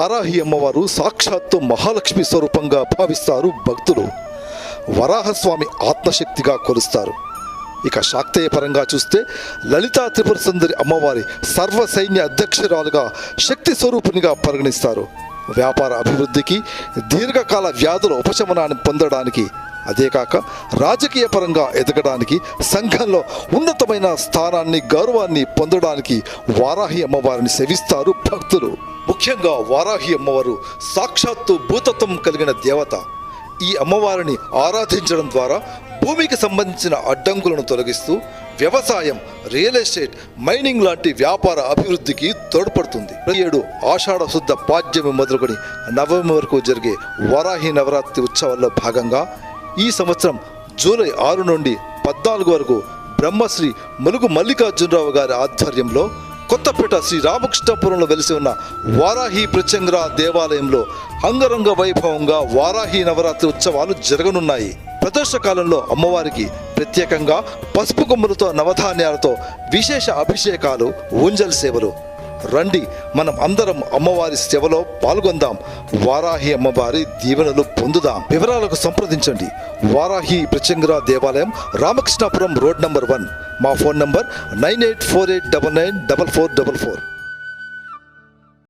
వారాహి అమ్మవారు సాక్షాత్తు మహాలక్ష్మి స్వరూపంగా భావిస్తారు భక్తులు. వరాహస్వామి ఆత్మశక్తిగా కొలుస్తారు. ఇక శాక్తయ పరంగా చూస్తే లలితా త్రిపుర సుందరి అమ్మవారి సర్వ సైన్య అధ్యక్షురాలుగా శక్తి స్వరూపునిగా పరిగణిస్తారు. వ్యాపార అభివృద్ధికి దీర్ఘకాల వ్యాధుల ఉపశమనాన్ని పొందడానికి అదేకాక రాజకీయ పరంగా ఎదగడానికి సంఘంలో ఉన్నతమైన స్థానాన్ని గౌరవాన్ని పొందడానికి వారాహి అమ్మవారిని సేవిస్తారు భక్తులు. ముఖ్యంగా వారాహి అమ్మవారు సాక్షాత్తు భూతత్వం కలిగిన దేవత. ఈ అమ్మవారిని ఆరాధించడం ద్వారా భూమికి సంబంధించిన అడ్డంకులను తొలగిస్తూ వ్యవసాయం రియల్ ఎస్టేట్ మైనింగ్ లాంటి వ్యాపార అభివృద్ధికి తోడ్పడుతుంది. ప్రతి ఏడు ఆషాఢ శుద్ధ పాడ్యమి మొదలుకొని నవమి వరకు జరిగే వారాహి నవరాత్రి ఉత్సవాల్లో భాగంగా ఈ సంవత్సరం జూలై ఆరు నుండి పద్నాలుగు వరకు బ్రహ్మశ్రీ ములుగు మల్లికార్జునరావు గారి ఆధ్వర్యంలో కొత్తపేట శ్రీ రామకృష్ణపురంలో వెలిసి ఉన్న వారాహి ప్రత్యంగర దేవాలయంలో అంగరంగ వైభవంగా వారాహి నవరాత్రి ఉత్సవాలు జరగనున్నాయి. ప్రదోష కాలంలో అమ్మవారికి ప్రత్యేకంగా పసుపు కొమ్ములతో నవధాన్యాలతో విశేష అభిషేకాలు ఊంజల్ సేవలు రండి మనం అందరం అమ్మవారి సేవలో పాల్గొందాం. వారాహి అమ్మవారి దీవెనలు పొందుదాం. వివరాలకు సంప్రదించండి. వారాహి ప్రచంగర దేవాలయం రామకృష్ణాపురం రోడ్ నంబర్ వన్. మా phone number nine eight four eight double nine double four double four.